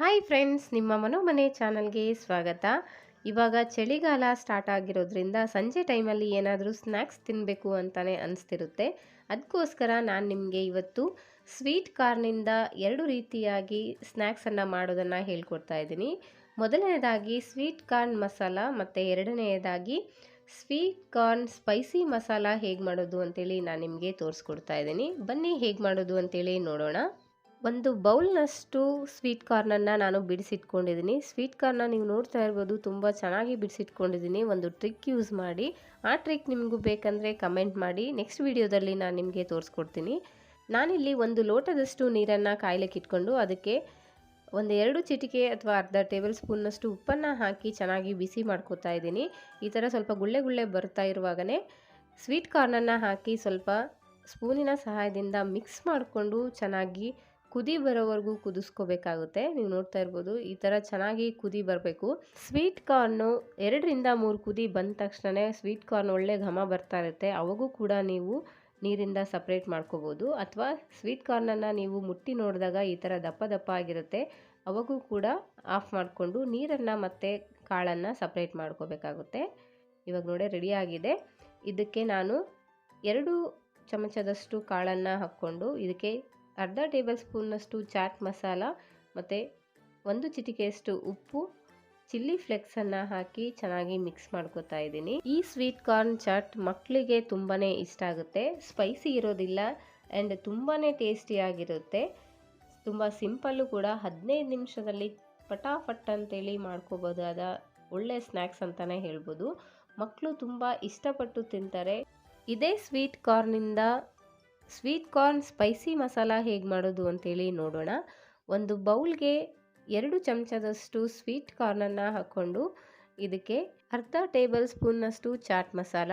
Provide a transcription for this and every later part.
Hi friends, ನಿಮ್ಮ ಮನೋಮನೆ ಚಾನಲ್ಗೆ ಸ್ವಾಗತ. ಇವಾಗ ಚಳಿಗಾಲ ಸ್ಟಾರ್ಟ್ ಆಗಿರೋದ್ರಿಂದ ಸಂಜೆ ಟೈಮಲ್ಲಿ ಏನಾದರೂ ಸ್ನ್ಯಾಕ್ಸ್ ತಿನ್ನಬೇಕು ಅಂತಲೇ ಅನಿಸ್ತಿರುತ್ತೆ. ಅದಕ್ಕೋಸ್ಕರ ನಾನು ನಿಮಗೆ ಇವತ್ತು ಸ್ವೀಟ್ ಕಾರ್ನಿಂದ ಎರಡು ರೀತಿಯಾಗಿ ಸ್ನ್ಯಾಕ್ಸನ್ನು ಮಾಡೋದನ್ನು ಹೇಳ್ಕೊಡ್ತಾ ಇದ್ದೀನಿ. ಮೊದಲನೇದಾಗಿ ಸ್ವೀಟ್ ಕಾರ್ನ್ ಮಸಾಲ ಮತ್ತು ಎರಡನೆಯದಾಗಿ ಸ್ವೀಟ್ ಕಾರ್ನ್ ಸ್ಪೈಸಿ ಮಸಾಲ ಹೇಗೆ ಮಾಡೋದು ಅಂತೇಳಿ ನಾನು ನಿಮಗೆ ತೋರಿಸ್ಕೊಡ್ತಾ ಇದ್ದೀನಿ. ಬನ್ನಿ ಹೇಗೆ ಮಾಡೋದು ಅಂತೇಳಿ ನೋಡೋಣ. ಒಂದು ಬೌಲ್ನಷ್ಟು ಸ್ವೀಟ್ ಕಾರ್ನನ್ನು ನಾನು ಬಿಡಿಸಿಟ್ಕೊಂಡಿದ್ದೀನಿ. ಸ್ವೀಟ್ ಕಾರ್ನ ನೀವು ನೋಡ್ತಾ ಇರ್ಬೋದು, ತುಂಬ ಚೆನ್ನಾಗಿ ಬಿಡಿಸಿಟ್ಕೊಂಡಿದ್ದೀನಿ. ಒಂದು ಟ್ರಿಕ್ ಯೂಸ್ ಮಾಡಿ. ಆ ಟ್ರಿಕ್ ನಿಮಗೂ ಬೇಕಂದರೆ ಕಮೆಂಟ್ ಮಾಡಿ. ನೆಕ್ಸ್ಟ್ ವಿಡಿಯೋದಲ್ಲಿ ನಾನು ನಿಮಗೆ ತೋರಿಸ್ಕೊಡ್ತೀನಿ. ನಾನಿಲ್ಲಿ ಒಂದು ಲೋಟದಷ್ಟು ನೀರನ್ನು ಕಾಯ್ಲಿಕ್ಕೆ ಇಟ್ಕೊಂಡು ಅದಕ್ಕೆ ಒಂದು ಎರಡು ಚಿಟಿಕೆ ಅಥವಾ ಅರ್ಧ ಟೇಬಲ್ ಸ್ಪೂನ್ನಷ್ಟು ಉಪ್ಪನ್ನು ಹಾಕಿ ಚೆನ್ನಾಗಿ ಬಿಸಿ ಮಾಡ್ಕೋತಾ ಇದ್ದೀನಿ. ಈ ಥರ ಸ್ವಲ್ಪ ಗುಳ್ಳೆ ಗುಳ್ಳೆ ಬರ್ತಾ ಇರುವಾಗಲೇ ಸ್ವೀಟ್ ಕಾರ್ನನ್ನು ಹಾಕಿ ಸ್ವಲ್ಪ ಸ್ಪೂನಿನ ಸಹಾಯದಿಂದ ಮಿಕ್ಸ್ ಮಾಡಿಕೊಂಡು ಚೆನ್ನಾಗಿ ಕುದಿ ಬರೋವರೆಗೂ ಕುದಿಸ್ಕೋಬೇಕಾಗುತ್ತೆ. ನೀವು ನೋಡ್ತಾ ಇರ್ಬೋದು, ಈ ಥರ ಚೆನ್ನಾಗಿ ಕುದಿ ಬರಬೇಕು. ಸ್ವೀಟ್ ಕಾರ್ನು ಎರಡರಿಂದ ಮೂರು ಕುದಿ ಬಂದ ತಕ್ಷಣವೇ ಸ್ವೀಟ್ ಕಾರ್ನ್ ಒಳ್ಳೆ ಘಮ ಬರ್ತಾ ಇರುತ್ತೆ. ಅವಾಗೂ ಕೂಡ ನೀವು ನೀರಿಂದ ಸಪ್ರೇಟ್ ಮಾಡ್ಕೋಬೋದು. ಅಥವಾ ಸ್ವೀಟ್ ಕಾರ್ನನ್ನು ನೀವು ಮುಟ್ಟಿ ನೋಡಿದಾಗ ಈ ಥರ ದಪ್ಪ ದಪ್ಪ ಆಗಿರುತ್ತೆ. ಅವಾಗೂ ಕೂಡ ಆಫ್ ಮಾಡಿಕೊಂಡು ನೀರನ್ನು ಮತ್ತು ಕಾಳನ್ನು ಸಪ್ರೇಟ್ ಮಾಡ್ಕೋಬೇಕಾಗುತ್ತೆ. ಇವಾಗ ನೋಡಿ ರೆಡಿಯಾಗಿದೆ ಇದಕ್ಕೆ ನಾನು ಎರಡು ಚಮಚದಷ್ಟು ಕಾಳನ್ನು ಹಾಕ್ಕೊಂಡು ಇದಕ್ಕೆ ಅರ್ಧ ಟೇಬಲ್ ಸ್ಪೂನ್ನಷ್ಟು ಚಾಟ್ ಮಸಾಲ, ಮತ್ತು ಒಂದು ಚಿಟಿಕೆಯಷ್ಟು ಉಪ್ಪು, ಚಿಲ್ಲಿ ಫ್ಲೆಕ್ಸನ್ನು ಹಾಕಿ ಚೆನ್ನಾಗಿ ಮಿಕ್ಸ್ ಮಾಡ್ಕೋತಾ ಇದ್ದೀನಿ. ಈ ಸ್ವೀಟ್ ಕಾರ್ನ್ ಚಾಟ್ ಮಕ್ಕಳಿಗೆ ತುಂಬಾ ಇಷ್ಟ ಆಗುತ್ತೆ. ಸ್ಪೈಸಿ ಇರೋದಿಲ್ಲ ಆ್ಯಂಡ್ ತುಂಬಾ ಟೇಸ್ಟಿಯಾಗಿರುತ್ತೆ. ತುಂಬ ಸಿಂಪಲ್ಲು ಕೂಡ ಹದಿನೈದು ನಿಮಿಷದಲ್ಲಿ ಪಟಾಫಟ್ ಅಂತೇಳಿ ಮಾಡ್ಕೋಬೋದಾದ ಒಳ್ಳೆ ಸ್ನ್ಯಾಕ್ಸ್ ಅಂತಲೇ ಹೇಳ್ಬೋದು. ಮಕ್ಕಳು ತುಂಬ ಇಷ್ಟಪಟ್ಟು ತಿಂತಾರೆ. ಇದೇ ಸ್ವೀಟ್ ಕಾರ್ನಿಂದ ಸ್ವೀಟ್ ಕಾರ್ನ್ ಸ್ಪೈಸಿ ಮಸಾಲ ಹೇಗೆ ಮಾಡೋದು ಅಂತೇಳಿ ನೋಡೋಣ. ಒಂದು ಬೌಲ್ಗೆ ಎರಡು ಚಮಚದಷ್ಟು ಸ್ವೀಟ್ ಕಾರ್ನನ್ನು ಹಾಕ್ಕೊಂಡು ಇದಕ್ಕೆ ಅರ್ಧ ಟೇಬಲ್ ಸ್ಪೂನ್ನಷ್ಟು ಚಾಟ್ ಮಸಾಲ,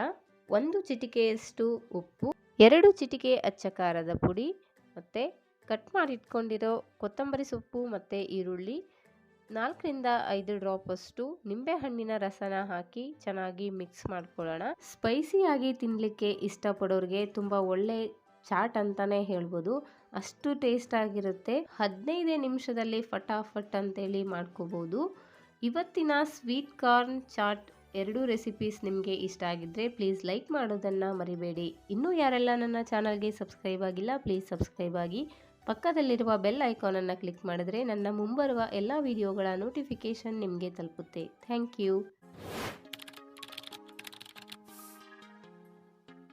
ಒಂದು ಚಿಟಿಕೆಯಷ್ಟು ಉಪ್ಪು, ಎರಡು ಚಿಟಿಕೆ ಅಚ್ಚ ಖಾರದ ಪುಡಿ ಮತ್ತು ಕಟ್ ಮಾಡಿಟ್ಕೊಂಡಿರೋ ಕೊತ್ತಂಬರಿ ಸೊಪ್ಪು ಮತ್ತು ಈರುಳ್ಳಿ, ನಾಲ್ಕರಿಂದ ಐದು ಡ್ರಾಪ್ ಅಷ್ಟು ನಿಂಬೆಹಣ್ಣಿನ ರಸನ ಹಾಕಿ ಚೆನ್ನಾಗಿ ಮಿಕ್ಸ್ ಮಾಡ್ಕೊಳ್ಳೋಣ. ಸ್ಪೈಸಿಯಾಗಿ ತಿನ್ನಲಿಕ್ಕೆ ಇಷ್ಟಪಡೋರಿಗೆ ತುಂಬ ಒಳ್ಳೆ ಚಾಟ್ ಅಂತಲೇ ಹೇಳ್ಬೋದು. ಅಷ್ಟು ಟೇಸ್ಟ್ ಆಗಿರುತ್ತೆ ಹದಿನೈದೇ ನಿಮಿಷದಲ್ಲಿ ಫಟಾಫಟ್ ಅಂತೇಳಿ ಮಾಡ್ಕೋಬೋದು. ಇವತ್ತಿನ ಸ್ವೀಟ್ ಕಾರ್ನ್ ಚಾಟ್ ಎರಡು ರೆಸಿಪೀಸ್ ನಿಮಗೆ ಇಷ್ಟ ಆಗಿದ್ದರೆ ಪ್ಲೀಸ್ ಲೈಕ್ ಮಾಡೋದನ್ನು ಮರಿಬೇಡಿ. ಇನ್ನೂ ಯಾರೆಲ್ಲ ನನ್ನ ಚಾನಲ್ಗೆ ಸಬ್ಸ್ಕ್ರೈಬ್ ಆಗಿಲ್ಲ ಪ್ಲೀಸ್ ಸಬ್ಸ್ಕ್ರೈಬ್ ಆಗಿ. ಪಕ್ಕದಲ್ಲಿರುವ ಬೆಲ್ ಐಕಾನನ್ನು ಕ್ಲಿಕ್ ಮಾಡಿದ್ರೆ ನನ್ನ ಮುಂಬರುವ ಎಲ್ಲ ವಿಡಿಯೋಗಳ ನೋಟಿಫಿಕೇಷನ್ ನಿಮಗೆ ತಲುಪುತ್ತೆ. Thank you.